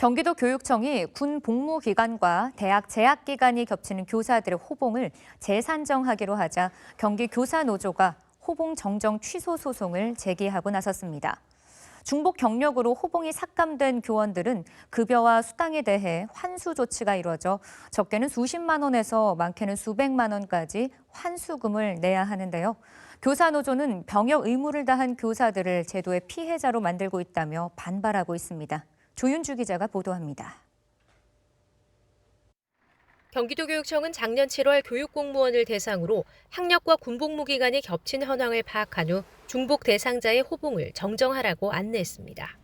경기도 교육청이 군 복무 기간과 대학 재학 기간이 겹치는 교사들의 호봉을 재산정하기로 하자 경기 교사 노조가 호봉 정정 취소 소송을 제기하고 나섰습니다. 중복 경력으로 호봉이 삭감된 교원들은 급여와 수당에 대해 환수 조치가 이루어져 적게는 수십만 원에서 많게는 수백만 원까지 환수금을 내야 하는데요. 교사 노조는 병역 의무를 다한 교사들을 제도의 피해자로 만들고 있다며 반발하고 있습니다. 조윤주 기자가 보도합니다. 경기도교육청은 작년 7월 교육공무원을 대상으로 학력과 군복무 기간이 겹친 현황을 파악한 후 중복 대상자의 호봉을 정정하라고 안내했습니다.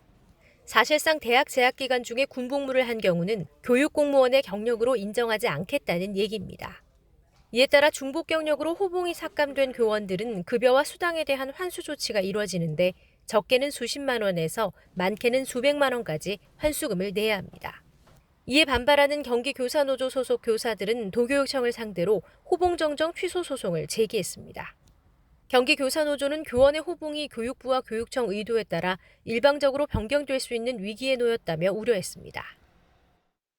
사실상 대학 재학 기간 중에 군복무를 한 경우는 교육공무원의 경력으로 인정하지 않겠다는 얘기입니다. 이에 따라 중복 경력으로 호봉이 삭감된 교원들은 급여와 수당에 대한 환수 조치가 이루어지는데 적게는 수십만 원에서 많게는 수백만 원까지 환수금을 내야 합니다. 이에 반발하는 경기교사노조 소속 교사들은 도교육청을 상대로 호봉정정 취소 소송을 제기했습니다. 경기교사노조는 교원의 호봉이 교육부와 교육청 의도에 따라 일방적으로 변경될 수 있는 위기에 놓였다며 우려했습니다.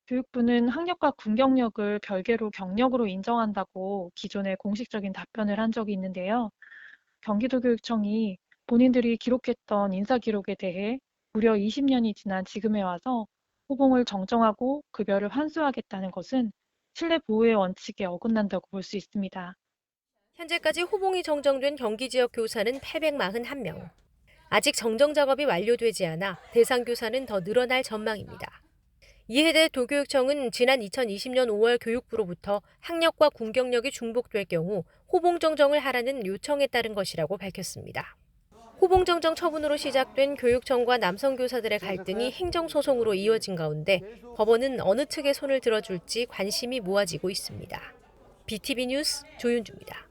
교육부는 학력과 군경력을 별개로 경력으로 인정한다고 기존에 공식적인 답변을 한 적이 있는데요. 경기도교육청이 본인들이 기록했던 인사 기록에 대해 무려 20년이 지난 지금에 와서 호봉을 정정하고 급여를 환수하겠다는 것은 신뢰 보호의 원칙에 어긋난다고 볼 수 있습니다. 현재까지 호봉이 정정된 경기 지역 교사는 841명. 아직 정정 작업이 완료되지 않아 대상 교사는 더 늘어날 전망입니다. 이에 대해 도교육청은 지난 2020년 5월 교육부로부터 학력과 군경력이 중복될 경우 호봉 정정을 하라는 요청에 따른 것이라고 밝혔습니다. 호봉 정정 처분으로 시작된 교육청과 남성 교사들의 갈등이 행정소송으로 이어진 가운데 법원은 어느 측의 손을 들어줄지 관심이 모아지고 있습니다. BTV 뉴스 조윤주입니다.